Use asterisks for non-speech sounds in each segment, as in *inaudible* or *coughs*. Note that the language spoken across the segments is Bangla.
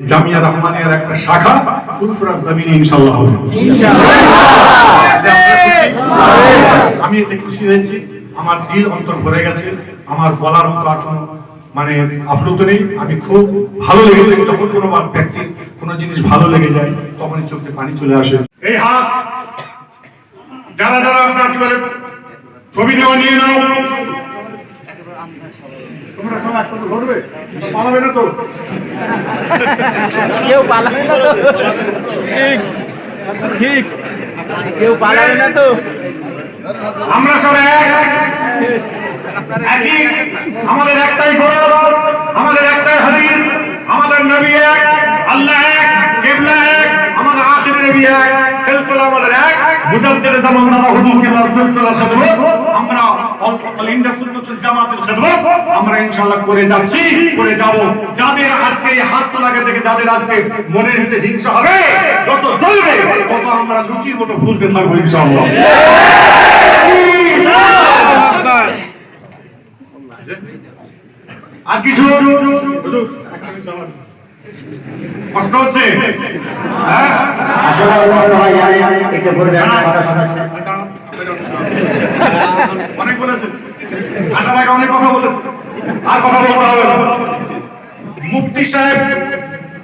জামিয়া রহমানিয়ার একটা শাখা ফুরফুরা জমিন ইনশাআল্লাহ হবে। আমি এতে খুশি হয়েছি। আমার দিল অন্তর ভরে গেছে। আমার বলার মতো এখন মানে আপ্লুত নেই। আমি খুব ভালো লেগেছে যখন কোনো ব্যক্তির কোনো জিনিস ভালো লেগে যায়, তখনই চোখে পানি চলে আসে। এই হাত, যারা যারা আপনার কি বলে, ছবি নেওয়া নিয়ে নাও। তোমরা সব একসাথে ধরবে? পালাবে না তো? কেউ পালাবে না তো। ঠিক ঠিক। কেউ পালাবে না তো। আমরা সব এক। একই। আমাদের একটাই গৌরব আমাদের একটাই হাদিস আমাদের নবী এক আল্লাহ এক কেবলা এক আমাদের আখির নবী এক সিলসিলা আমাদের এক। মুজাদ্দিদ নামা হুজুর আমরা অল ইন্ডিয়া সুন্নাতুল জামাতের আমরা ইনশাআল্লাহ করে যাচ্ছি, করে যাব। যাদের আজকে এই হাত তোলাকে দেখে যাদের আজকে মনের ভিতরে হিংসা হবে, যত তত আমরা লুচির মতো থাকব ইনশাআল্লাহ। আর কিছু? কষ্ট হচ্ছে? হ্যাঁ? অনেক বলেছেন। আসার আগে অনেক কথা বলেছেন। আর কথা বলতে হবে না। মুফতি সাহেব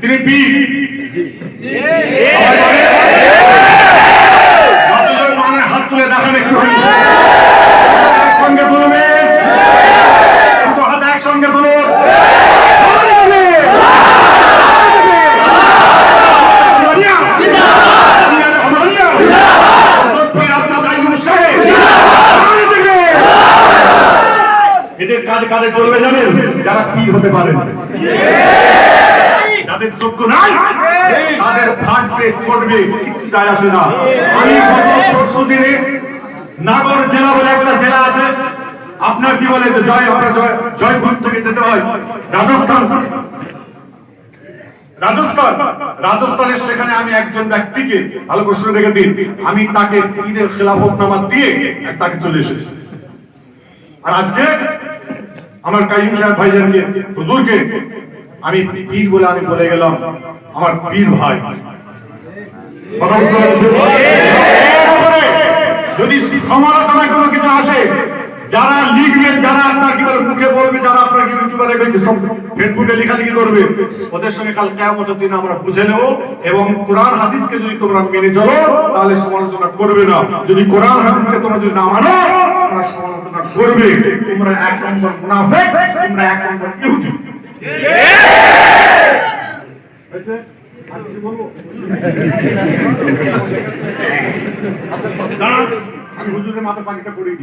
তিনি যতজন মানে হাত তুলে দেখান একটু। কাজে চলবে জানেন? যারা পীর হতে পারে যাদের যোগ্য নাই, তাদের ফাটবে চড়বে কিছু যায় আসে না। আমি পরশু দিনে নাগর জেলা বলে একটা জেলা আছে, আপনার কি বলে জয়, আমরা জয়, জয়পুর থেকে যেতে হয়? রাজস্থান। রাজস্থান। রাজস্থানের সেখানে আমি একজন ব্যক্তিকে ভালো প্রশ্ন রেখে দিন। আমি তাকে পীরের খেলাফত নামা দিয়ে তাকে চলে এসেছি। আর আজকে আমার কাইম সাহেব ভাইজানকে হুজুরকে আমি পীর বলে আমি বলে গেলাম আমার পীর ভাই। যদি সমালোচনা কোনো কিছু আসে যারা লিখবে যারা আপনার কি বলে মুখে বলবে যারা আপনার কি ইউটিউবে দেখবে সব ফেসবুকে লেখালেখি করবে ওদের সঙ্গে কাল কেমতের দিন আমরা বুঝে নেব এবং কোরআন হাদিসকে যদি তোমরা মেনে চলো তাহলে সমালোচনা করবে না। যদি কোরআন হাদিসকে তোমরা যদি না মানো তোমরা সমালোচনা করবে। তোমরা এক নম্বর মুনাফিক তোমরা এক নম্বর ইহুদি। বলব? হুজুরের মাথা পানিটা পড়িয়ে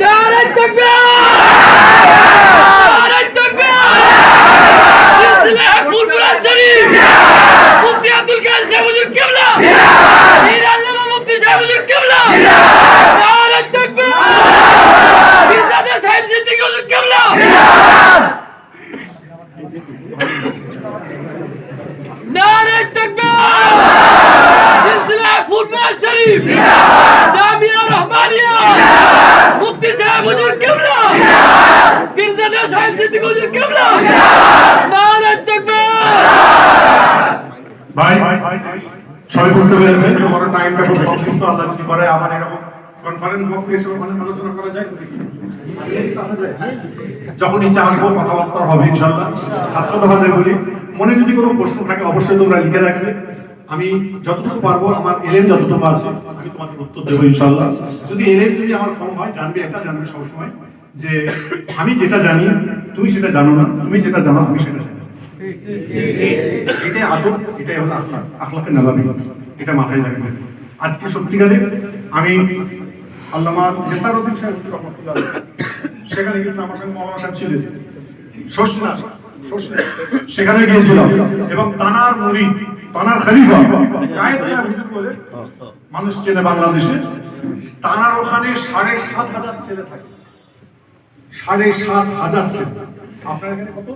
নারে তাকবীর নারে তাকবীর ইসলাম ফুরফুরা শরীফ মুফতি আব্দুল কাদের সাহেব হুজুর কিবলা পীর আল্লামা মুফতি সাহেব হুজুর কিবলা নারে তাকবীর ইজাদা সাহেব সিদ্দিকী হুজুর কিবলা নারে ইসলাম ফুরফুরা শরীফ জামিয়া রহমানিয়া মুফতি সাহেব হুজুর কিবলা পীরজাদা সাহেব সিদ্দিকী হুজুর কিবলা নারে তাকবীর ভাই সবাই বুঝতে পেরেছেন আমার টাইমটা খুব সংক্ষিপ্ত আল্লাহ যদি করে আমার কথাবার্তা হবে ইনশাল্লাহ ছাত্রদের বলি। মনে যদি কোনো প্রশ্ন থাকে, অবশ্যই তোমরা লিখে রাখবে। আমি যতটুকু পারব, আমার এলেন যতটুকু আছে, আমি তোমাকে উত্তর দেবো ইনশাল্লাহ যদি এলেন যদি আমার কম হয়, জানবে, একটা জানবে সবসময় যে আমি যেটা জানি, তুমি সেটা জানো না, তুমি যেটা জানো, আমি সেটা এটাই আদব, এটাই হলো আখলাক আখলাকের নাজামি এটা মাথায় রাখবে। আজকে সত্যিকারে আমি আল্লামা নেসারউদ্দিন সাহেব সেখানে গিয়েছিলাম আমার সঙ্গে মৌলানা সাহেব ছিলেন। শর্ষিনা। সেখানে গিয়েছিলাম। এবং তানার মুরি তানার খলিফা বলে মানুষ চেনে বাংলাদেশে। তানার ওখানে সাড়ে সাত হাজার ছেলে থাকে। সাড়ে সাত হাজার ছেলে। আপনার এখানে কত?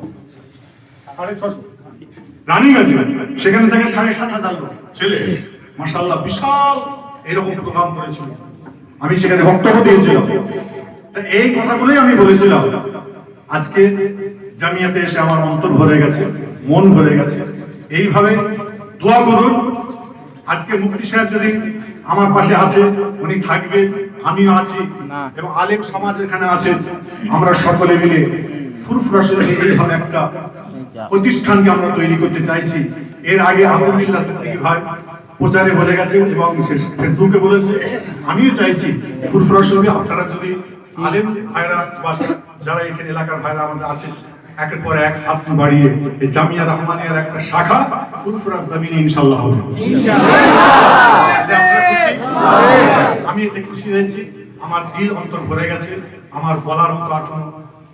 রানিং আছে। সেখানে থেকে সাড়ে সাত হাজার লোক। ছেলে। মাসাল্লাহ বিশাল এরকম প্রোগ্রাম করেছিল। আমি সেখানে বক্তব্য দিয়েছিলাম। তা এই কথাগুলোই আমি বলেছিলাম। আজকে জামিয়াতে এসে আমার অন্তর ভরে গেছে মন ভরে গেছে। এইভাবে দোয়া করুন। আজকে মুক্তি সাহেব যদি আমার পাশে আছে উনি থাকবে আমিও আছি এবং আলেম সমাজ এখানে আছে। আমরা সকলে মিলে ফুরফুরাসের এইভাবে একটা প্রতিষ্ঠানকে আমরা তৈরি করতে চাইছি। এর আগে আসিফুল্লাহ সিদ্দিকী ভাই প্রচারে বলে গেছে এবং ফেসবুকে বলেছে আমিও চাইছি ফুরফুরা সঙ্গে আপনারা যদি আলেম ভাইরা বা যারা এখানে এলাকার ভাইরা আমাদের আছে একের পর এক হাত বাড়িয়ে এই জামিয়া রহমানিয়ার একটা শাখা ফুরফুরা জমিনে ইনশাল্লাহ হবে? আমি এতে খুশি হয়েছি। আমার দিল অন্তর ভরে গেছে। আমার বলার মতো এখন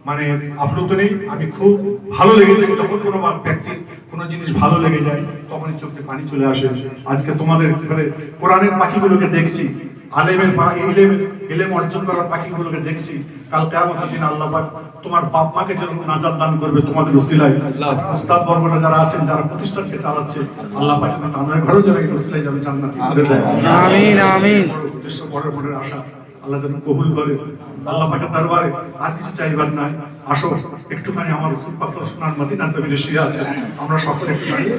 মানে আপ্লুত নেই। আমি খুব ভালো লেগেছে। যখন কোনো ব্যক্তির কোনো জিনিস ভালো লেগে যায়, তখনই চোখে পানি চলে আসে। আজকে তোমাদের মানে কোরআনের পাখিগুলোকে দেখছি। আলেমের ইলেম অর্জন পাখিগুলোকে দেখছি। কাল কেয়ামতের দিন আল্লাহ পাক তোমার বাপ মাকে যেরকম নাজাত দান করবে তোমাদের উস্তাদ যারা আছেন যারা প্রতিষ্ঠানকে চালাচ্ছে আল্লাহ পাক যেন তাদের ঘরেও এই জান্নাতি করে দেয় আমিন, আমিন। উদ্দেশ্য বড় মনের আশা। আল্লাহ যেন কবুল করে। আল্লাহ পাকের দরবারে আর কিছু চাইবার নাই। আসো একটুখানি আমার রসুল সোনার মদিনা জমিনে শুয়ে আছে। আমরা সকলে একটু দাঁড়িয়ে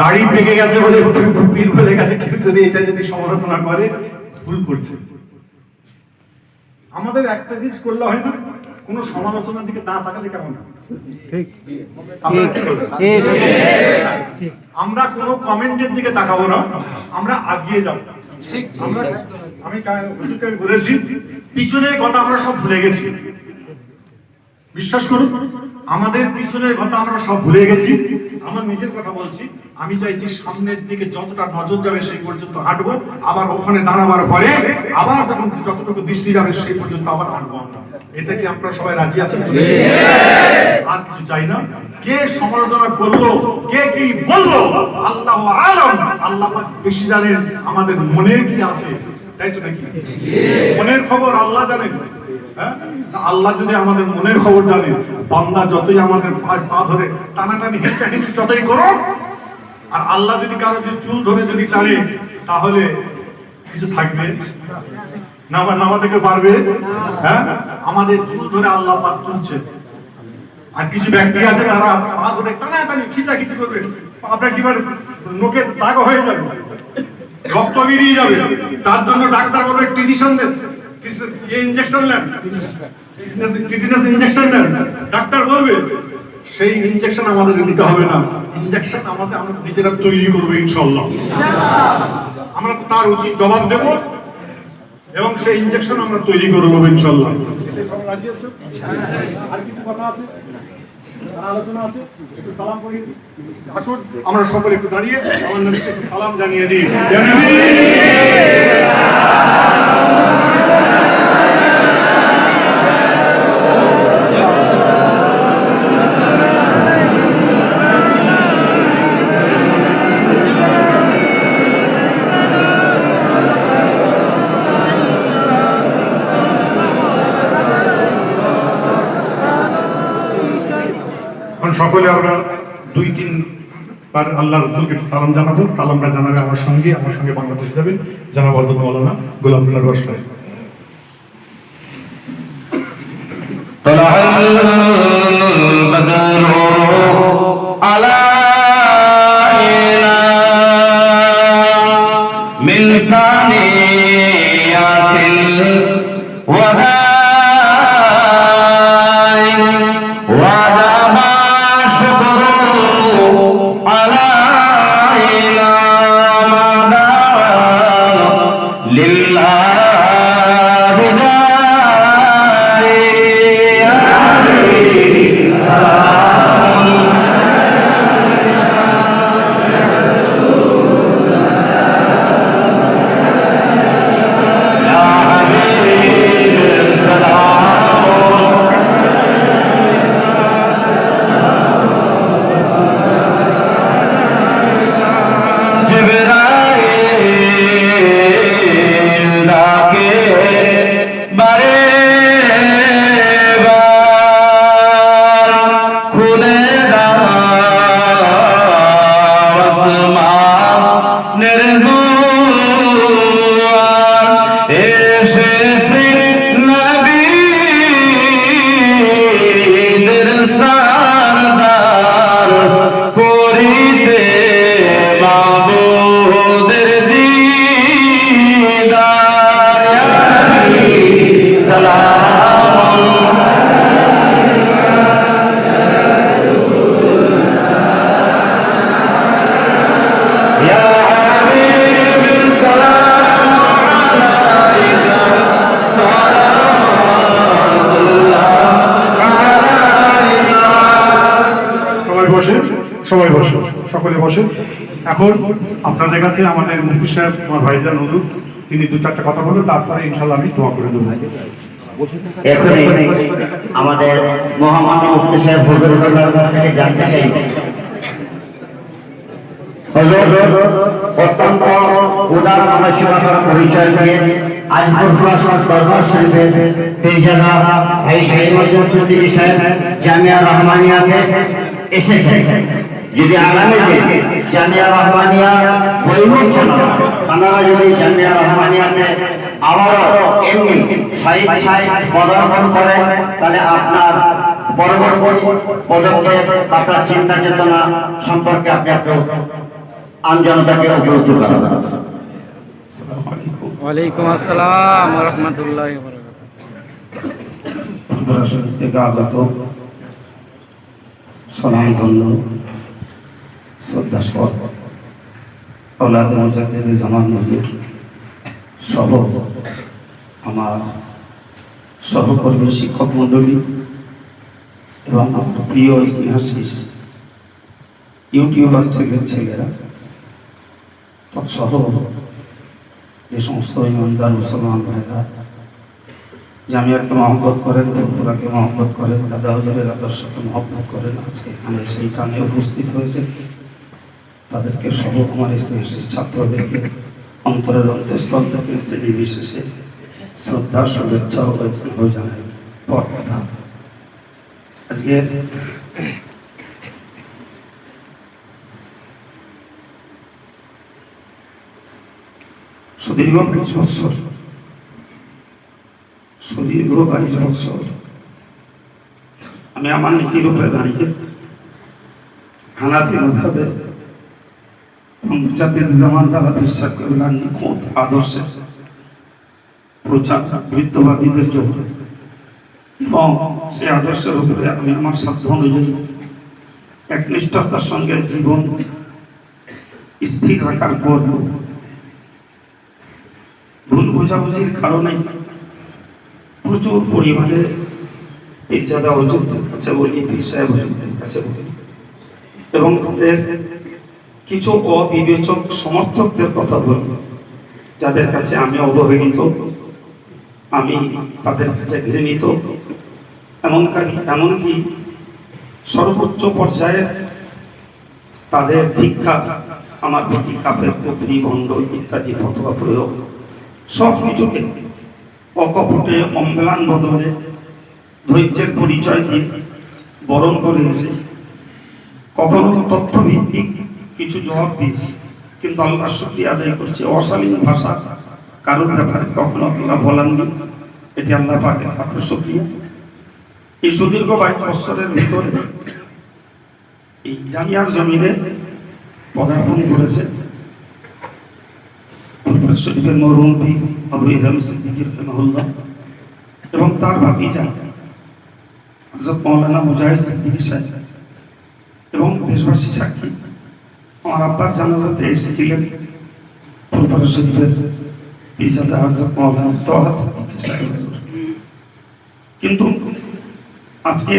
দাড়ি পেকে গেছে বলে পীর বলে গেছে। কেউ যদি এটা যদি সমালোচনা করে ভুল করছে। আমাদের একটা জিনিস করলে হয় না? কোন সমালোচনার দিকে না তাকালে কেমন? আমরা কোনো কমেন্টের দিকে তাকাবো না। আমরা আগিয়ে যাব। আমি বলেছি পিছনের কথা আমরা সব ভুলে গেছি। বিশ্বাস করুন আমাদের পিছনের কথা আমরা সব ভুলে গেছি। আমার নিজের কথা বলছি। আমি চাইছি সামনের দিকে যতটা নজর যাবে সেই পর্যন্ত হাঁটবো আবার ওখানে দাঁড়াবার পরে আবার যখন যতটুকু দৃষ্টি যাবে সেই পর্যন্ত আবার হাঁটবো আমরা। এটা কি আপনারা সবাই রাজি আছেন? আর কিছু চাই না? কে সমালোচনা করল কে কি বলল? আল্লাহ আলম। আল্লাহ বেশি জানেন আমাদের মনে কি আছে তাই তো নাকি? মনের খবর আল্লাহ জানেন। হ্যাঁ? আল্লাহ যদি আমাদের মনের খবর জানে বান্দা যতই আমাদের পা- পা ধরে টানাটানি হিংসা হিংসি যতই করো আর আল্লাহ যদি কারও যদি চুল ধরে যদি টানে, তাহলে কিছু থাকবে? নামা নামা থেকে পারবে? হ্যাঁ? আমাদের চুল ধরে আল্লাহ পাক তুলছে আর কিছু ব্যক্তি আছে, তারা পা ধরে টানাটানি, খিচাখিচি করবে। আপনার কিবার নোকে দাগ হয়ে যাবে। রক্ত বেরিয়ে যাবে। তার জন্য ডাক্তার বলবে টিটিশন দেন। ইঞ্জেকশন নেন। টিটিনাস ইঞ্জেকশন নেন। ডাক্তার বলবে, সেই ইঞ্জেকশন আমাদের নিতে হবে না। ইঞ্জেকশন আমাদের আমরা নিজেরা তৈরি করব ইনশাল্লাহ আমরা তার উচিত জবাব দেব এবং সেই ইঞ্জেকশন আমরা তৈরি করে নেব ইনশাল্লাহ? আর কিছু কথা আছে? আলোচনা আছে? একটু করি। আমরা সকলে একটু দাঁড়িয়ে আমার নবীকে সালাম জানিয়ে দিই। সকলে আমরা দুই, তিন বার আল্লাহ রসুলকে সালাম জানাব। সালামটা জানাবে আমার সঙ্গে আমার সঙ্গে বাংলাদেশ যাবেন। জানাব মৌলানা গোলাম রস রায় এখন আপনাদের কাছে আমাদের সাহেব, আমার ভাইজান হুজুর, তিনি দু চারটা কথা বলবেন তারপরে ইনশাল্লাহ আমি দোয়া করে দেবো। আমাদের মহামান্য সাহেব কাছ থেকে জানতে চাই। অত্যন্ত উদার মানসিকতার পরিচয় দিয়ে আজ ফুরফুরা দরবার শরীফের পীরজাদা ভাই শাহিদ মসজিদ সিদ্দিকী সাহেব, জামিয়া রহমানিয়াতে এসেছেন। যদি আগামী দিন জামিয়া রহমানিয়া পরিবর্তন তারা যদি জামিয়া রহমানিয়াতে আবারও এমনি স্বেচ্ছায় পদার্পণ করে তাহলে আপনার পরবর্তী পদক্ষেপ আপনার চিন্তা চেতনা সম্পর্কে আপনি একটু আমজনতাকে উপলব্ধ করাবেন ওয়ালাইকুম আসসালাম রহমতুল্লাহ থেকে আগত সনামধন্য শ্রদ্ধাস্পদ আওলাদ মজাদ্দেদ জামান নজরুল সহ আমার সহকর্মী শিক্ষক মণ্ডলী এবং আমার প্রিয় স্নেহাশিস ইউটিউবার ছেলের ছেলেরা, তৎসহ যে সমস্ত ইমানদার মুসলমান ভাইরা জামিয়াকে মহব্বত করেন ফুরফুরাকে মহব্বত করেন, দাদা হজরের আদর্শকে মহব্বত করেন, আজকে এখানে সেই টানে উপস্থিত হয়েছে। তাদেরকে সহ আমার স্নেহের ছাত্রদেরকে অন্তরের অন্তঃস্থল থেকে শ্রেণি বিশেষে শ্রদ্ধা, শুভেচ্ছা ও স্নেহ জানাই। পর কথা। আজকের সুদীর্ঘ বাইশ বৎসর। সুদীর্ঘ বাইশ বৎসর। আমি আমার নীতির উপরে দাঁড়িয়ে হানাফি মজাবের জামান দ্বারা বিশ্বাস করলাম নিখুঁত আদর্শে প্রচার বৃদ্ধবাদীদের জন্য। এবং সেই আদর্শের উপরে আমি আমার সাধ্য অনুযায়ী একনিষ্ঠতার সঙ্গে জীবন স্থির রাখার পর ভুল বোঝাবুঝির কারণে প্রচুর পরিমাণে পীরজাদা অযোধ্যের কাছে বলি, পীর সাহেব অযোধ্যের কাছে বলি। এবং তাদের কিছু অবিবেচক সমর্থকদের কথা বলি যাদের কাছে আমি অবহেলিত, আমি তাদের কাছে ঘৃণিত, এমনকারী এমনকি সর্বোচ্চ পর্যায়ের তাদের ভিক্ষা, আমার প্রতি কাপের পুত্রী ভণ্ড ইত্যাদি, ফতোয়া, প্রয়োগ সব কিছুকে অকপটে, অম্লান বদলে ধৈর্যের পরিচয় দিয়ে বরণ করে এসেছে। কখনো তথ্যভিত্তিক কিছু জবাব দিয়েছি। কিন্তু আল্লাহ শুক্রিয়া আদায় করছে। অশালীন ভাষা কারোর ব্যাপারে কখনো আল্লাহ বলেননি এটি আল্লাহ পাকে আপনার শুক্রিয়া। এই সুদীর্ঘ বাইশ বৎসরের ভিতরে এই জামিয়ার জমিনে পদার্পণ করেছে। শরীফের মরহুম পীর আবু ইহরাম সিদ্দিকী রহমাহুল্লাহ এবং তার ভাতিজা হযরত মাওলানা মুজাহিদ সিদ্দিকী সাহেব এবং দেশবাসী সাক্ষী। আমার আব্বার জানাজাতে এসেছিলেন ফুরফুরা শরীফের পীরজাদা হযরত মাওলানা তোহা কিন্তু আজকে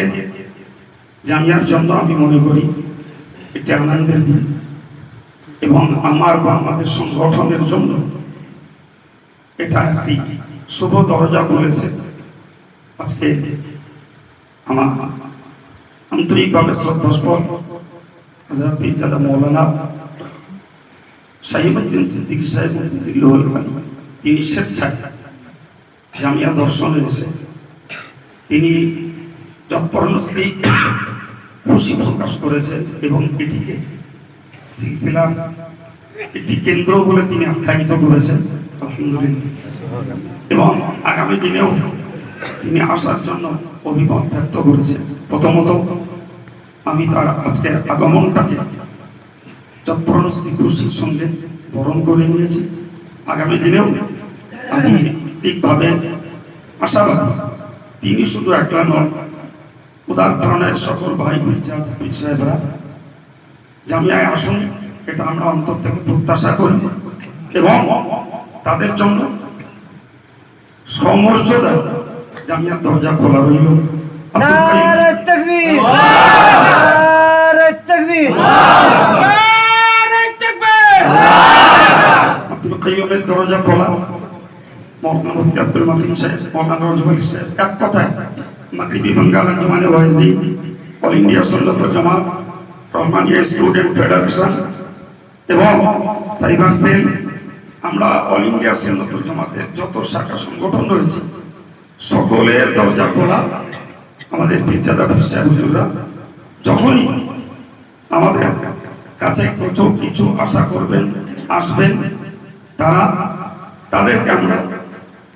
জামিয়ার জন্য আমি মনে করি একটি আনন্দের দিন এবং আমার বা আমাদের সংগঠনের জন্য এটা একটি শুভ দরজা খুলেছে। আজকে আমার আন্তরিকভাবে শ্রদ্ধাস্পদ হাজরত পীরজাদা মৌলানা শাহিবুদ্দিন সিদ্দিকী সাহেব মুফতিজুল্লাহুল আলী তিনি স্বেচ্ছায় জামিয়া দর্শনে এসে তিনি জব্বরনস্তি খুশি প্রকাশ করেছেন এবং এটিকে সিলসিলার একটি কেন্দ্র বলে তিনি আখ্যায়িত করেছেন। এবং আগামী দিনেও তিনি আসার জন্য অভিমত ব্যক্ত করেছেন। প্রথমত আমি তার আজকের আগমনটাকে চত্বরস্তি খুশির সঙ্গে বরণ করে নিয়েছি। আগামী দিনেও আমি ঠিকভাবে আশাবাদী, তিনি শুধু একলা নন উদার প্রাণের সকল ভাই পীরজাদ পীর সাহেবরা, জামিয়ায় আসুন, এটা আমরা অন্তর থেকে প্রত্যাশা করি এবং তাদের জন্য সমর্যাদা জামিয়ার দরজা খোলা রইল। নারায় তাকবীর। নারায় তাকবীর। নারায় তাকবীর আব্দুল কাইয়ুমের দরজা খোলা। মহাত্মা মুফতি আব্দুল মাতিন সাহেব, মৌলানা রজবাল সাহেব, এক কথায় মাগরিবি বাঙ্গাল আঞ্জমানে ওয়াইজি, all India Sunnat Jamaat, Rahmania student federation এবং সাইবার সেল। আমরা অল ইন্ডিয়া সন্ন্যত জামাতের যত শাখা সংগঠন রয়েছে, সকলের দরজা খোলা। আমাদের পীরজাদা পীর হুজুররা যখনই আমাদের কাছে কিছু কিছু আশা করবেন, আসবেন, তারা তাদেরকে আমরা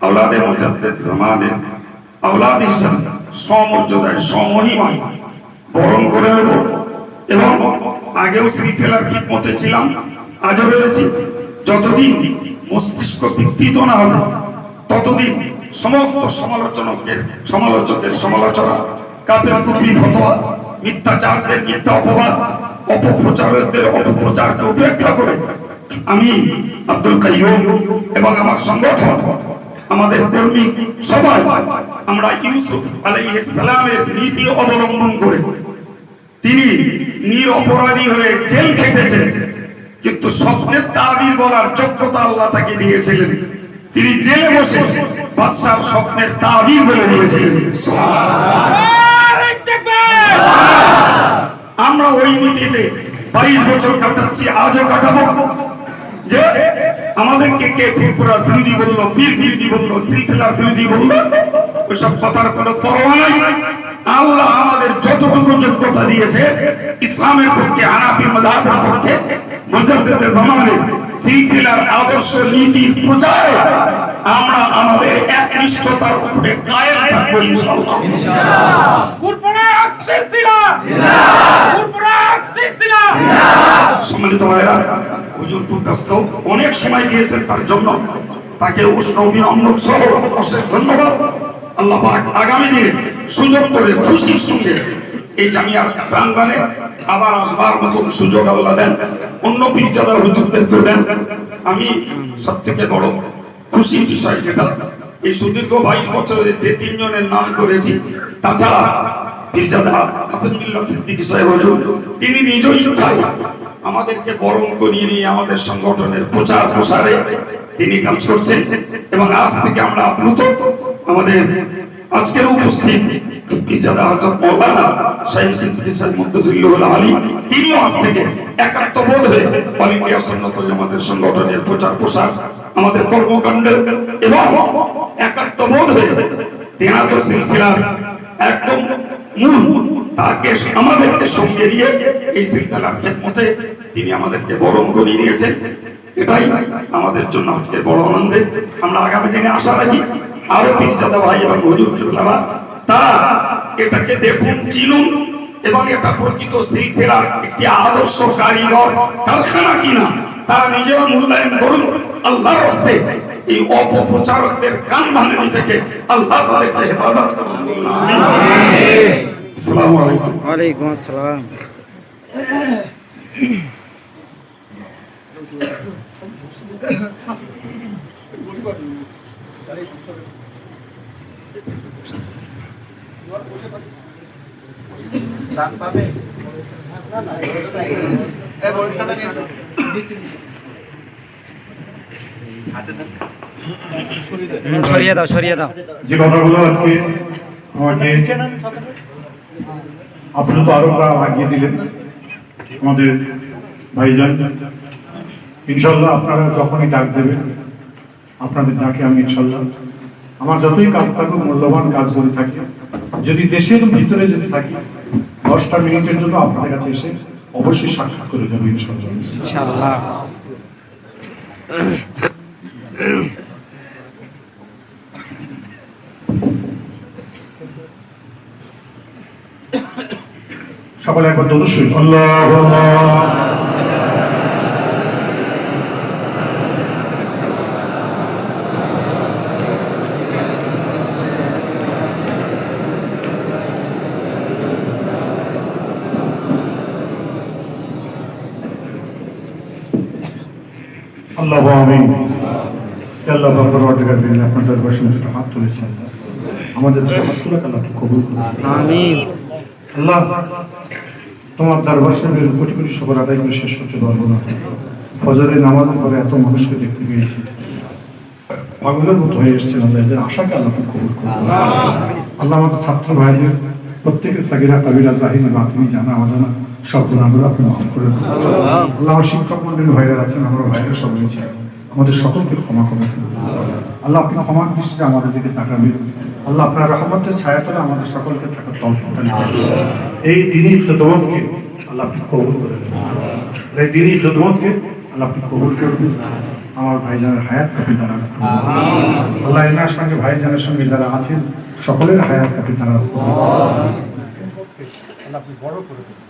আওলাদে মজাদ্দেদ জামানের আওলাদ হিসাবে সমর্যাদায়, সমহিমায় বরণ করে নেব এবং আগেও শ্রীফেলার খিদমতে ছিলাম, আজও রয়েছি। যতদিন মস্তিষ্ক বিকৃত না হবে, ততদিন সমস্ত সমালোচনকের সমালোচকের সমালোচনা। কাপের কুটবি ফতোয়া মিথ্যাচারদের মিথ্যা অপবাদ, অপপ্রচারকদের অপপ্রচারকে উপেক্ষা করে আমি আব্দুল কাইয়ুম এবং আমার সংগঠন, আমাদের কর্মী সবাই, আমরা ইউসুফ সালামের নীতি অবলম্বন করে তিনি নিরপরাধী হয়ে জেল খেটেছেন। কিন্তু স্বপ্নের তাবির বলার যোগ্যতা আল্লাহ তাকে দিয়েছিলেন। তিনি জেলে বসে বাদশার স্বপ্নের তাবির বলে দিয়েছিলেন। আমরা ওই নীতিতে বাইশ বছর কাটাচ্ছি, আজও কাটাবো। যে আমাদেরকে কে ফুরফুরার বিরোধী বলল পীর বিরোধী বলল সিলসিলার বিরোধী বলল ওইসব কথার কোনো পরোয়া নাই। আল্লাহ আমাদের যতটুকু যোগ্যতা দিয়েছে ইসলামের পক্ষে আনাপি মজাহের পক্ষে মুজাদ্দেদে জামানে সিলসিলার আদর্শ নীতির প্রচারে আমরা আমাদের একনিষ্ঠতার উপরে কায়েম থাকব ইনশাআল্লাহ। কুরবান সিলসিলা। কুরবান সিলসিলা। সম্মানিত ভাইরা হুজুর খুব ব্যস্ত অনেক সময় দিয়েছেন তার জন্য। তাকে উষ্ণ অভিনন্দন সহ অশেষ ধন্যবাদ। আল্লাহ পাক আগামী দিনে সুযোগ করে খুশির সঙ্গে এই জামিয়ার প্রাঙ্গণে আবার আসবার মতন সুযোগ আল্লাহ দেন, অন্য পীরজাদা হুজুরদেরকে দেন। আমি সব থেকে বড় খুশির বিষয় যেটা, এই সুদীর্ঘ বাইশ বছরে যে তিনজনের নাম করেছি, তাছাড়া পীরজাদা হাসানুল্লাহ সিদ্দিকী সাহেব হুজুর, তিনি নিজ ইচ্ছায় আমাদেরকে বরণ করিয়ে নিয়ে আমাদের সংগঠনের প্রচার প্রসারে তিনি কাজ করছেন। এবং আজ থেকে আমরা আপ্লুত আমাদের আজকের উপস্থিত আজ থেকে হয়ে সংগঠনের প্রচার আমাদের কর্মকাণ্ড এবং হয়ে একদম আমাদেরকে সঙ্গে নিয়ে এই সিলসিলার খেদমতে তিনি আমাদেরকে বরণ করিয়ে নিয়েছেন। এটাই আমাদের জন্য আজকে বড় আনন্দের। আমরা আগামী দিনে আশা রাখি আরও পীরজাদা ভাই এবং হুজুর কিবলারা তারা এটাকে দেখুন চিনুন এবং এটা প্রকৃত সিলসিলার একটি আদর্শ কারিগর কারখানা কিনা তারা নিজেরা মূল্যায়ন করুন। আল্লাহর হস্তে এই অপপ্রচারকদের কান ভাঙানি থেকে আল্লাহ তাদেরকে হেফাজত করুন। আসসালামু আলাইকুম। ওয়ালাইকুম আসসালাম। *coughs* *coughs* হুম, সরিয়ে দাও সরিয়ে দাও। যে কথাগুলো আজকে আমাকে আপনি তো আরও আগিয়ে দিলেন। আমাদের ভাইজান। ইনশাল্লাহ আপনারা যখনই ডাক দেবেন আপনাদের ডাকে আমি ইনশাল্লাহ। আমার যতই কাজ থাকুক মূল্যবান কাজ যদি থাকে যদি দেশের ভিতরে যদি থাকি দশটা মিনিটের জন্য আপনাদের কাছে এসে অবশ্যই সাক্ষাৎ করে যাব ইনশাল্লাহ। সকলে একবার আল্লাহ আল্লাহ আমি আল্লাহ বাবার অর্ডার দিন আপনার দরবার হাত তুলেছি আল্লাহ আমাদের হাত তুলে আল্লাহ কবুল আল্লাহ তোমার দরবার সামনে কোটি কোটি সবার আদায় করে শেষ করতে পারব না। ফজরের নামাজের পরে এত মানুষকে দেখতে পেয়েছি। পাগলের মতো হয়ে এসছেন আল্লাহ এদের আশাকে আল্লাহ কবুল করুন। আল্লাহ। আমাদের ছাত্র ভাইদের প্রত্যেকের সাকিরা কাবিরা জাহির বাতিনি জানা অজানা সব গুণাগুলো আপনি মাফ করে। আল্লাহ শিক্ষক মন্ডলী ভাইরা আছেন আমরা ভাইরা সব রয়েছে আমাদের সকলকে ক্ষমা করে। আল্লাহ আপনি ক্ষমার দৃষ্টিতে আমাদের দিকে তাকাবেন আল্লাহ আপনার রহমতের ছায়াতলে আমাদের সকলকে থাকার তৌফিক এই দিনই খেদমতকে আল্লাহ আপনি কবুল করে। এই দিনই খেদমতকে আল্লাহ আপনি কবুল করে দিন। আমার ভাইজানের হায়াত কাপি তারা আল্লাহ এনার সঙ্গে ভাইজানের সঙ্গে যারা আছেন সকলের হায়াত কাপি তারা আল্লাহ আপনি বড় করে দিন।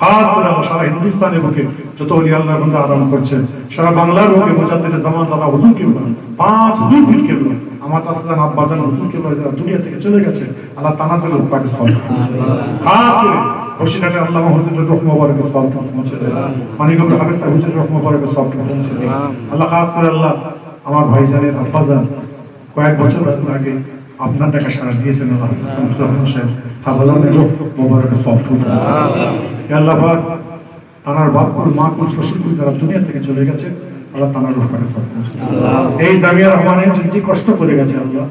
খাস করে সারা হিন্দুস্তানের বুকে যত অলি আল্লাহ বন্ধু আরাম করছেন সারা বাংলার বুকে মুজাদ্দিদ জামান দাদা হুজুর পাঁচ হুজুর কেবল আমার চাষাজান আব্বাজান হুজুর কেবল যারা দুনিয়া থেকে চলে গেছে, আল্লাহ তানাদের উপাকে সব খাস করে আল্লাহ হুজুরের রহম হাফেজ সাহেব রহম আল্লাহ খাস করে আল্লাহ আমার ভাইজানের আব্বাজান কয়েক বছর আগে আপনার টাকা সারা দিয়েছেন আল্লাহ সাহেব পৌঁছে আল্লাহ পাক তানার বাপকুল মা কুল শ্বশুরকুল যারা দুনিয়া থেকে চলে গেছে আল্লাহ তানার রহমানে এই জামিয়া রহমানের যে যে কষ্ট করে গেছে আল্লাহ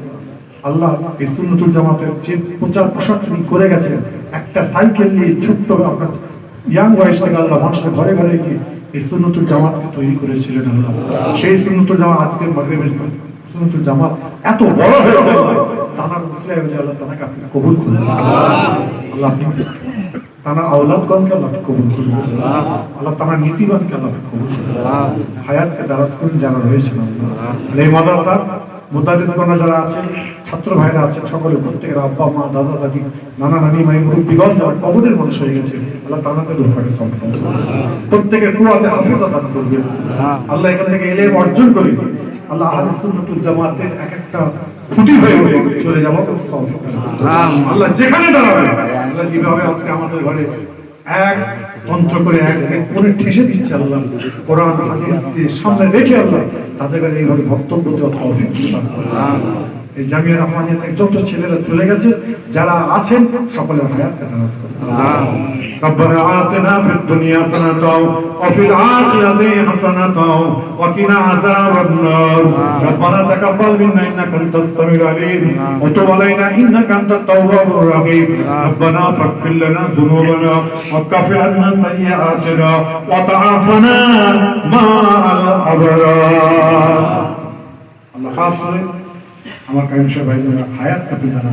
আল্লাহ এই সুন্নতুল জামাতের যে প্রচার প্রসার তিনি করে গেছেন একটা সাইকেল নিয়ে ছোট্ট আপনার ইয়াং বয়স থেকে আল্লাহ মানুষের ঘরে ঘরে গিয়ে এই সুন্নতুল জামাতকে তৈরি করেছিলেন আল্লাহ। সেই সুন্নতুল জামাত আজকে মাগরিবের সুন্নতুল জামাত এত বড় হয়েছে তানার মুসলিম আল্লাহ তানাকে আপনি কবুল করুন। আল্লাহ। তানার আওলাদগণকে আল্লাহ কবুল করুন। আল্লাহ তানার নীতিগণকে আল্লাহ কবুল করুন। হায়াতকে দারাজ করুন যারা রয়েছেন এই যারা ছাত্র ভাইরা আছেন, সকলে প্রত্যেকের আব্বা, মা, দাদা, দাদি, নানা, নানি মাই মুরব্বীগণ যারা হয়ে গেছে, আল্লাহ দুর্ভাগ্য সম্পন্ন প্রত্যেকের কুয়াতে হাফিজ দান করবে আল্লাহ এখান থেকে এলে অর্জন করে আল্লাহ আহলে সুন্নাতুল জামাতের এক একটা খুঁটি হয়ে উঠে চলে যাব আল্লাহ যেখানে দাঁড়াবে আল্লাহ যেভাবে আজকে আমাদের ঘরে এক তন্ত্র করে এক এক করে ঠেসে দিচ্ছে আল্লাহ। কোরআন হাদিস সামনে রেখে আল্লাহ তাদের এইভাবে বক্তব্য দেওয়া তৌফিক দান। এই জামিয়া রহমানিয়া থেকে যত ছেলেরা চলে গেছে যারা আছেন সকলের হায়াতকে দারাজ করুন ربنا آتنا في الدنيا حسنة وفي الآخرة حسنة وقنا عذاب النار ربنا تقبل منا إنك أنت السميع العليم وتب علينا إنك أنت التواب الرحيم ربنا فاغفر لنا ذنوبنا وكفر عنا سيئاتنا وتعافنا مع الأبرار আল্লাহ খাস করে আমার কাইম সাহেব ভাইজানরা হায়াত কাপি জানা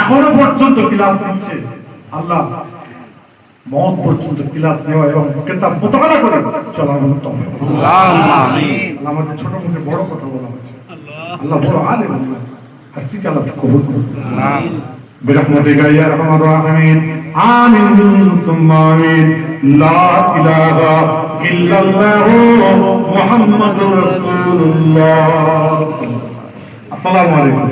এখনো পর্যন্ত ক্লাস নিচ্ছে আল্লাহ মত পর্যন্ত ক্লাস নেওয়া এবং কেতাব মোতাবেলা করে চলার মতো তৌফিক দান করুন। আল্লাহ আমাদের ছোট মুখে বড় কথা বলা হয়েছে আল্লাহ বড় আলেম আল্লাহ হাস্তিকে আল্লাহ কবুল করুন برحمتك يا ارحم الراحمين آمين ثم آمين لا إله إلا الله محمد رسول الله আসসালামু আলাইকুম।